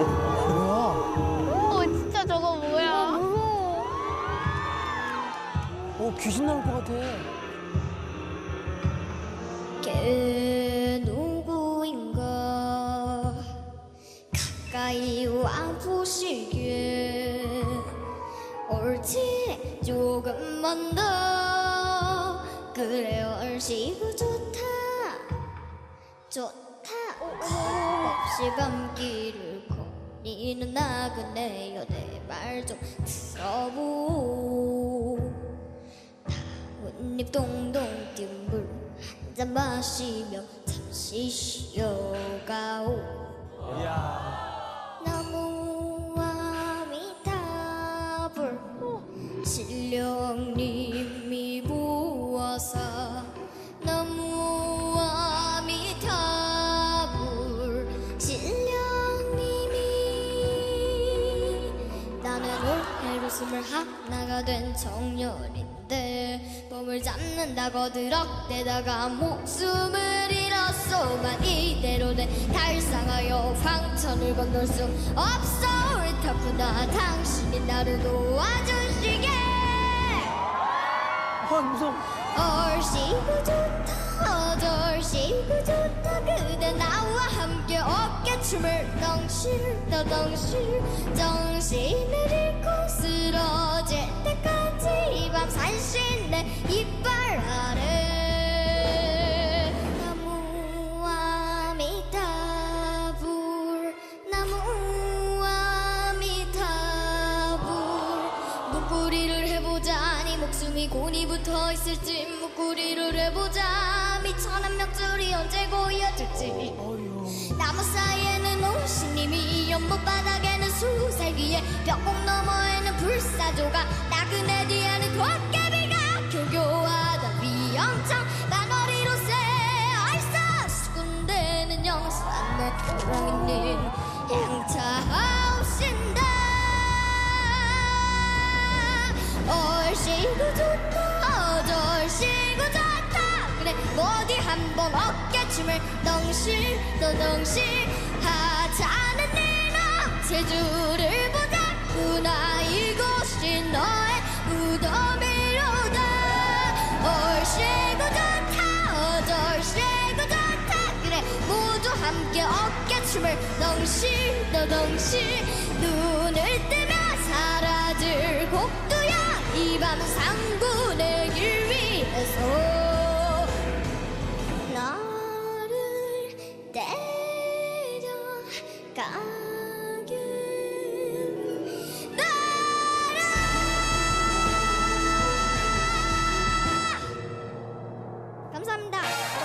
어 진짜 저거 뭐야? 어 귀신 나올 것 같아. 걔 누구인가 가까이 와보시게 옳지 조금만 더 그래 얼씨구 좋다. 좋다. 없이 밤길을 거니는 나그네여 내 말 좀 들어보. 나뭇잎 동동 뜬물한 잔 마시며 잠시 쉬어가오. 나무와 미탑을 신령님 올해로 스물하나가 된 청년인데 몸을 잡는다고 드럭대다가 목숨을 잃었소만 이대로 내 달상하여 황천을 건널 수 없어. 옳다구나 당신이 나를 도와주시게. 아 무서워. 얼씨구 좋다 어절씨구 좋다 그대 나와 어깨춤을 덩실 더덩실 정신을 잃고 쓰러질 때까지 이 밤 산신 내 이빨 아래. 나무와 미타불 나무와 미타불. 목구리를 해보자니 목숨이 곤히 붙어 있을지 목구리를 해보자 미천한 명줄이 언제 고여질지. 나무 사이에는 오신님이 연못 바닥에는 수살기에 벽곡 너머에는 불사조가 나그네 뒤에는 도깨비가 교교하다 위엄청 나머리로새 얼싸 수군대는 영산내 호랑이님 양차하옵신다. 얼씨구 좋다 어디 한번 어깨춤을 덩실 더덩실 하자는 네너 제주를 보자꾸나 이곳이 너의 무덤이로다. 얼씨구 좋다 어절씨구 좋다 그래 모두 함께 어깨춤을 덩실 더덩실 눈을 뜨면 사라질 곡도야. 이 밤 상군의 길 위에서 따라. 감사합니다